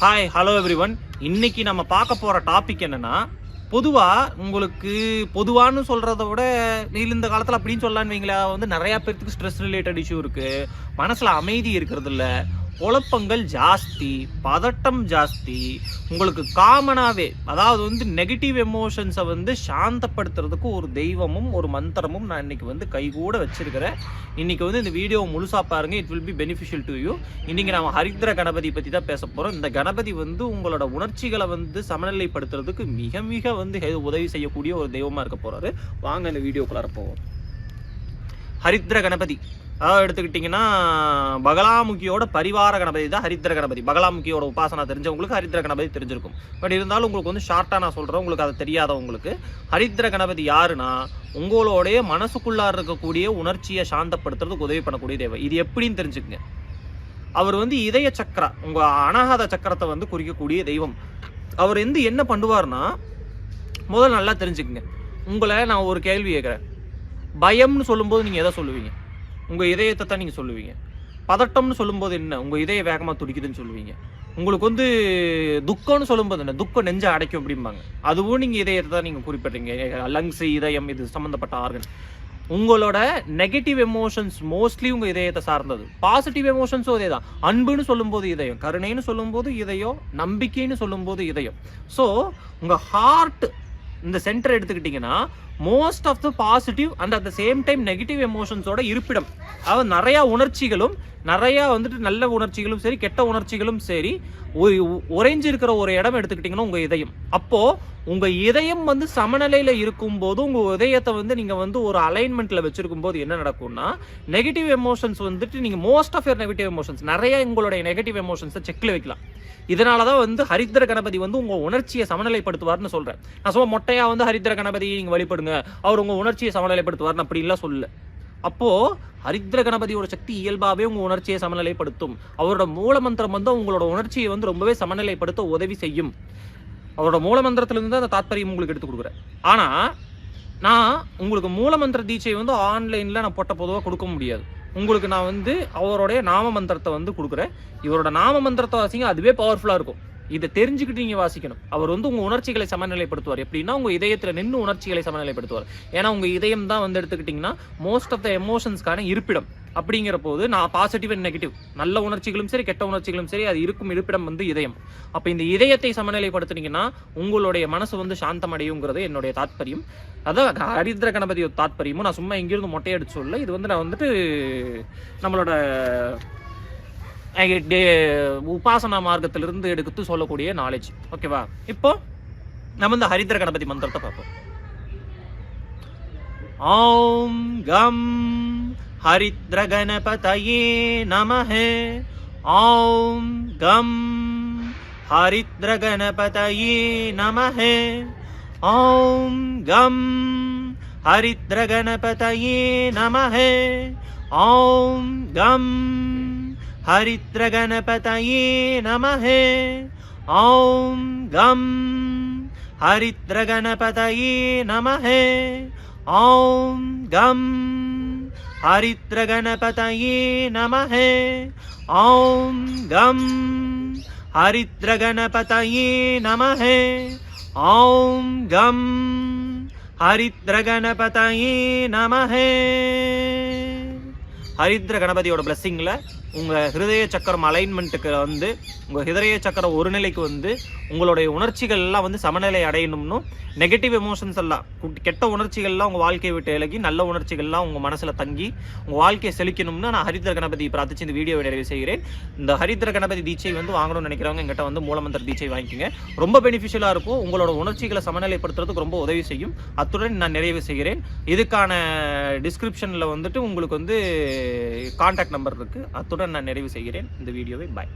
Hi hello every one இன்னைக்கு நம்ம பார்க்க போற டாபிக் என்னன்னா பொதுவா உங்களுக்கு பொதுவான்னு சொல்றத விட நீ இந்த காலத்துல அப்படின்னு சொல்லலான்னு வைங்களேன். வந்து நிறைய பேர்த்துக்கு ஸ்ட்ரெஸ் ரிலேட்டட் இஷ்யூ இருக்கு. மனசுல அமைதி இருக்கிறது இல்லை. குழப்பங்கள் ஜாஸ்தி பதட்டம் ஜாஸ்தி. உங்களுக்கு காமனாகவே அதாவது வந்து நெகட்டிவ் எமோஷன்ஸை வந்து சாந்தப்படுத்துறதுக்கு ஒரு தெய்வமும் ஒரு மந்திரமும் நான் இன்னைக்கு வந்து கைகூட வச்சுருக்கிறேன். இன்றைக்கி வந்து இந்த வீடியோ முழுசாக பாருங்க it will be beneficial to you இன்றைக்கி நம்ம ஹரித்ர கணபதி பற்றி தான் பேச போகிறோம் இந்த கணபதி வந்து உங்களோட உணர்ச்சிகளை வந்து சமநிலைப்படுத்துறதுக்கு மிக மிக வந்து உதவி செய்யக்கூடிய ஒரு தெய்வமாக இருக்க போகிறாரு வாங்க இந்த வீடியோக்குள்ளார போவோம். ஹரித்ர கணபதி. அதாவது எடுத்துக்கிட்டிங்கன்னா பகலாமுகியோட பரிவார கணபதி தான் ஹரித்ர கணபதி. பகலாமுகியோட உபாசனா தெரிஞ்சவங்களுக்கு ஹரித்ர கணபதி தெரிஞ்சிருக்கும். பட் இருந்தாலும் உங்களுக்கு வந்து ஷார்ட்டாக நான் சொல்கிறேன் உங்களுக்கு அது தெரியாதவங்களுக்கு ஹரித்திர கணபதி யாருன்னா உங்களோடைய மனசுக்குள்ளார் இருக்கக்கூடிய உணர்ச்சியை சாந்தப்படுத்துறதுக்கு உதவி பண்ணக்கூடிய தேவை. இது எப்படின்னு தெரிஞ்சுக்கங்க. அவர் வந்து இதய சக்கரா உங்கள் அனாகாத சக்கரத்தை வந்து குறிக்கக்கூடிய தெய்வம். அவர் வந்து என்ன பண்ணுவார்னா முதல்ல நல்லா தெரிஞ்சுக்குங்க. உங்களை நான் ஒரு கேள்வி கேட்குறேன். பயம்னு சொல்லும்போது நீங்கள் எதை சொல்லுவீங்க? உங்கள் இதயத்தை தான் நீங்கள் சொல்லுவீங்க. பதட்டம்னு சொல்லும்போது என்ன? உங்கள் இதயம் வேகமாக துடிக்குதுன்னு சொல்லுவீங்க. உங்களுக்கு வந்து துக்கம்னு சொல்லும்போது என்ன? துக்கம் நெஞ்ச அடைக்கும் அப்படிம்பாங்க. அதுவும் நீங்கள் இதயத்தை தான் நீங்கள் குறிப்பிட்றீங்க. லங்ஸ் இதயம் இது சம்மந்தப்பட்ட ஆர்கன் உங்களோட நெகட்டிவ் எமோஷன்ஸ் மோஸ்ட்லி உங்கள் இதயத்தை சார்ந்தது. பாசிட்டிவ் எமோஷன்ஸும் இதே தான் அன்புன்னு சொல்லும்போது இதயம் கருணைன்னு சொல்லும்போது இதயம் நம்பிக்கைன்னு சொல்லும்போது இதயம். ஸோ உங்கள் ஹார்ட் இந்த சென்டர் எடுத்துக்கிட்டிங்கன்னா most of the positive and at the same time negative எமோஷன்ஸோட இருப்பிடம். அதாவது நிறையா உணர்ச்சிகளும் நிறையா வந்துட்டு நல்ல உணர்ச்சிகளும் சரி கெட்ட உணர்ச்சிகளும் சரி ஒரு உறைஞ்சு இருக்கிற ஒரு இடம் எடுத்துக்கிட்டிங்கன்னா உங்கள் இதயம். அப்போது உங்கள் இதயம் வந்து சமநிலையில் இருக்கும்போது உங்கள் இதயத்தை வந்து நீங்கள் வந்து ஒரு அலைன்மெண்ட்டில் வச்சுருக்கும் போது என்ன நடக்கும்னா நெகட்டிவ் எமோஷன்ஸ் வந்துட்டு நீங்கள் most of your negative emotions நிறைய உங்களுடைய நெகட்டிவ் எமோஷன்ஸை செக்கில் வைக்கலாம். இதனால தான் வந்து ஹரித்ர கணபதி வந்து உங்க உணர்ச்சியை சமநிலைப்படுத்துவார்னு சொல்றேன். நான் சும்மா மொட்டையாக வந்து ஹரித்ர கணபதி நீங்கள் வழிபடுங்க. அவர் உங்க உணர்ச்சியை சமநிலைப்படுத்துவார்னு அப்படின்லாம் சொல்லல அப்போ ஹரித்ர கணபதியோட சக்தி இயல்பாகவே உங்க உணர்ச்சியை சமநிலைப்படுத்தும். அவரோட மூல மந்திரம் வந்து உங்களோட உணர்ச்சியை வந்து ரொம்பவே சமநிலைப்படுத்த உதவி செய்யும். அவரோட மூலமந்திரத்துலேருந்து தான் அந்த தாத்பரியம் உங்களுக்கு எடுத்து கொடுக்குறேன். ஆனா நான் உங்களுக்கு மூலமந்திர தீட்சை வந்து ஆன்லைன்ல நான் போட்ட பொதுவாக கொடுக்க முடியாது. உங்களுக்கு நான் வந்து அவருடைய நாம மந்திரத்தை வந்து கொடுக்குறேன். இவரோட நாம மந்திரத்தை வாசிங்க அதுவே பவர்ஃபுல்லாக இருக்கும். இதை தெரிஞ்சுக்கிட்டு நீங்கள் வாசிக்கணும். அவர் வந்து உங்கள் உணர்ச்சிகளை சமநிலைப்படுத்துவார். எப்படின்னா உங்கள் இதயத்தில் நின்று உணர்ச்சிகளை சமநிலைப்படுத்துவார். ஏன்னா உங்கள் இதயம் தான் வந்து எடுத்துக்கிட்டிங்கன்னா மோஸ்ட் ஆஃப் த எமோஷன்ஸ்க்கான இருப்பிடம். அப்படிங்கிற போது நான் பாசிட்டிவ் அண்ட் நெகட்டிவ் நல்ல உணர்ச்சிகளும் சரி கெட்ட உணர்ச்சிகளும் சரி அது இருக்கும் இருப்பிடம் வந்து இதயம். அப்போ இந்த இதயத்தை சமநிலைப்படுத்துனீங்கன்னா உங்களுடைய மனசு வந்து சாந்தமடையுங்கிறது என்னுடைய தாத்பரியம். அதான் ஹரித்ர கணபதி தாத்பரியமும் நான் சும்மா இங்கிருந்து மொட்டையடிச்சு சொல்ல இது வந்து நான் வந்துட்டு நம்மளோட அஹ், உபாசனா மார்க்கத்திலிருந்து எடுத்து சொல்லக்கூடிய நாலேஜ் ஓகேவா இப்போ நம்ம இந்த ஹரித்ர கணபதி மந்திரத்தை பார்ப்போம். ஆம் கம் हरिद्रगणपतये नमः। ॐ गं हरिद्रगणपतये नमः। ॐ गं हरिद्रगणपतये नमः। ॐ गं हरिद्रगणपतये नमः। ॐ गं हरिद्रगणपतये नमः। ॐ गम् हरिद्रगणपतये नमः। ॐ गं हरिद्रगणपतये नमः। ॐ गं हरिद्रगणपतये नमः। ஹரித்ர கணபதியோட பிளஸ்ஸிங்கில் உங்கள் ஹிருதய சக்கரம் அலைன்மெண்ட்டுக்கு வந்து உங்கள் ஹிருதய சக்கரம் ஒரு நிலைக்கு வந்து உங்களுடைய உணர்ச்சிகள் எல்லாம் வந்து சமநிலை அடையணும்னு நெகட்டிவ் எமோஷன்ஸ் எல்லாம் கெட்ட உணர்ச்சிகள்லாம் உங்கள் வாழ்க்கையை விட்டு விலகி நல்ல உணர்ச்சிகள்லாம் உங்கள் மனசில் தங்கி உங்கள் வாழ்க்கையை செழிக்கணும்னு நான் ஹரித்ர கணபதி பிரார்த்திச்சு இந்த வீடியோவை நிறைவு செய்கிறேன். இந்த ஹரித்ர கணபதி தீட்சை வந்து வாங்கணும்னு நினைக்கிறவங்க எங்கிட்ட வந்து மூலமந்திர தீட்சை வாங்கிக்கோங்க. ரொம்ப பெனிஃபிஷியலாக இருக்கும். உங்களோட உணர்ச்சிகளை சமநிலைப்படுத்துறதுக்கு ரொம்ப உதவி செய்யும். அத்துடன் நான் நிறைவு செய்கிறேன். இதுக்கான டிஸ்கிரிப்ஷனில் வந்துட்டு உங்களுக்கு வந்து காண்டாக்ட் நம்பர் இருக்குது அத்துடன் நான் நிறைவு செய்கிறேன். இந்த வீடியோவை பாய்